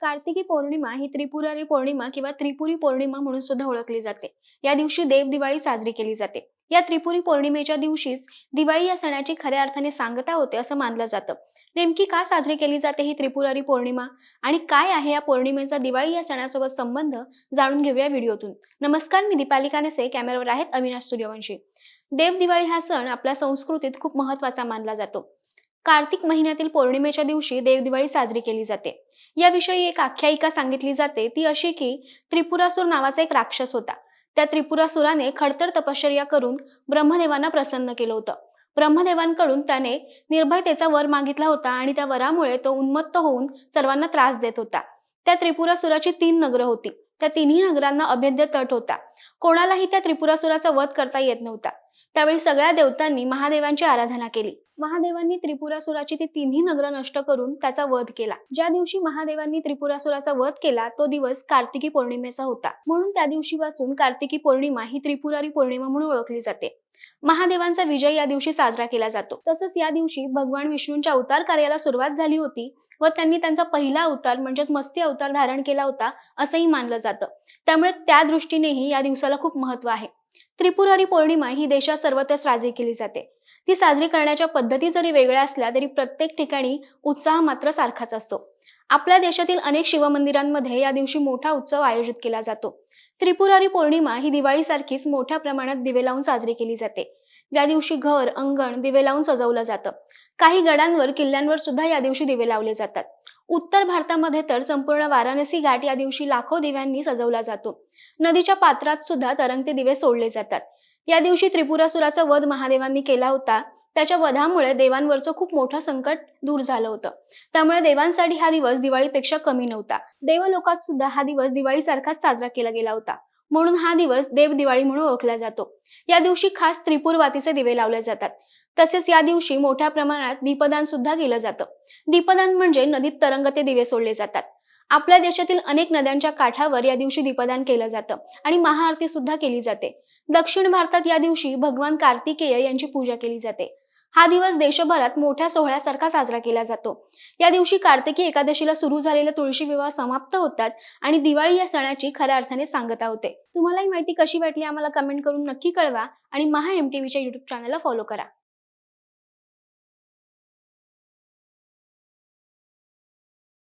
कार्तिकी पौर्णिमा ही त्रिपुरारी पौर्णिमा किंवा त्रिपुरी पौर्णिमा म्हणून सुद्धा ओळखली जाते. या दिवशी देव दिवाळी साजरी केली जाते. या त्रिपुरी पौर्णिमेच्या दिवशीच दिवाळी या सणाची खऱ्या अर्थाने सांगता होते असं मानलं जातं. नेमकी का साजरी केली जाते ही त्रिपुरारी पौर्णिमा? आणि काय आहे या पौर्णिमेचा दिवाळी या सणासोबत संबंध? जाणून घेऊया व्हिडिओतून. नमस्कार मी दीपाली कानेसे कॅमेरावर आहेत अविनाश सूर्यवंशी. देव दिवाळी हा सण आपल्या संस्कृतीत खूप महत्त्वाचा मानला जातो. कार्तिक महिन्यातील पौर्णिमेच्या दिवशी देवदिवाळी साजरी केली जाते. याविषयी एक आख्यायिका सांगितली जाते ती अशी की त्रिपुरासूर नावाचा एक राक्षस होता. त्या त्रिपुरासुराने खडतर तपश्चर्या करून ब्रह्मदेवांना प्रसन्न केलं होतं. ब्रह्मदेवांकडून त्याने निर्भयतेचा वर मागितला होता आणि त्या वरामुळे तो उन्मत्त होऊन सर्वांना त्रास देत होता. त्या त्रिपुरासुराची तीन नगरं होती. त्या तिन्ही नगरांना अभेद्य तट होता. कोणालाही त्या त्रिपुरासुराचा वध करता येत नव्हता. त्यावेळी सगळ्या देवतांनी महादेवांची आराधना केली. महादेवांनी त्रिपुरासुराची ती तिन्ही नगरं नष्ट करून त्याचा वध केला. ज्या दिवशी महादेवांनी त्रिपुरासुराचा वध केला तो दिवस कार्तिकी पौर्णिमेचा होता. म्हणून त्या दिवशीपासून कार्तिकी पौर्णिमा ही त्रिपुरारी पौर्णिमा म्हणून ओळखली जाते. महादेवांचा विजय या दिवशी साजरा केला जातो. तसंच या दिवशी भगवान विष्णूंच्या अवतार कार्याला सुरुवात झाली होती व त्यांनी त्यांचा पहिला अवतार म्हणजेच मस्ती अवतार धारण केला होता असंही मानलं जातं. त्यामुळे त्या दृष्टीनेही या दिवसाला खूप महत्त्व आहे. त्रिपुरारी पौर्णिमा ही देशात सर्वत्र साजरी केली जाते. ती साजरी करण्याच्या पद्धती जरी वेगळ्या असल्या तरी प्रत्येक ठिकाणी उत्साह मात्र सारखाच असतो. आपल्या देशातील अनेक शिवमंदिरांमध्ये या दिवशी मोठा उत्सव आयोजित केला जातो. त्रिपुरारी पौर्णिमा ही दिवाळीसारखीच मोठ्या प्रमाणात दिवे लावून साजरी केली जाते. या दिवशी घर अंगण दिवे लावून सजवलं जातं. काही गडांवर किल्ल्यांवर सुद्धा या दिवशी दिवे लावले जातात. उत्तर भारतामध्ये तर संपूर्ण वाराणसी घाट या दिवशी लाखो दिव्यांनी सजवला जातो. नदीच्या पात्रात सुद्धा तरंगते दिवे सोडले जातात. या दिवशी त्रिपुरासुराचा वध महादेवांनी केला होता. त्याच्या वधामुळे देवांवरचं खूप मोठं संकट दूर झालं होतं. त्यामुळे देवांसाठी हा दिवस दिवाळीपेक्षा कमी नव्हता. देवलोकात सुद्धा हा दिवस दिवाळीसारखाच साजरा केला गेला होता. म्हणून हा दिवस देव दिवाळी म्हणून ओळखला जातो. या दिवशी खास त्रिपुरवातीचे दिवे लावले जातात. तसेच या दिवशी मोठ्या प्रमाणात दीपदान सुद्धा केलं जातं. दीपदान म्हणजे नदीत तरंगते दिवे सोडले जातात. आपल्या देशातील अनेक नद्यांच्या काठावर या दिवशी दीपदान केलं जातं आणि महाआरती सुद्धा केली जाते. दक्षिण भारतात या दिवशी भगवान कार्तिकेय यांची पूजा केली जाते. हा दिवस देशभरात मोठ्या सोहळ्यासारखा साजरा केला जातो. या दिवशी कार्तिकी एकादशीला सुरू झालेले तुळशी विवाह समाप्त होतात आणि दिवाळी या सणाची खऱ्या अर्थाने सांगता होते. तुम्हाला ही माहिती कशी वाटली आम्हाला कमेंट करून नक्की कळवा आणि महा एम टीव्हीच्या युट्यूब चॅनलला फॉलो करा.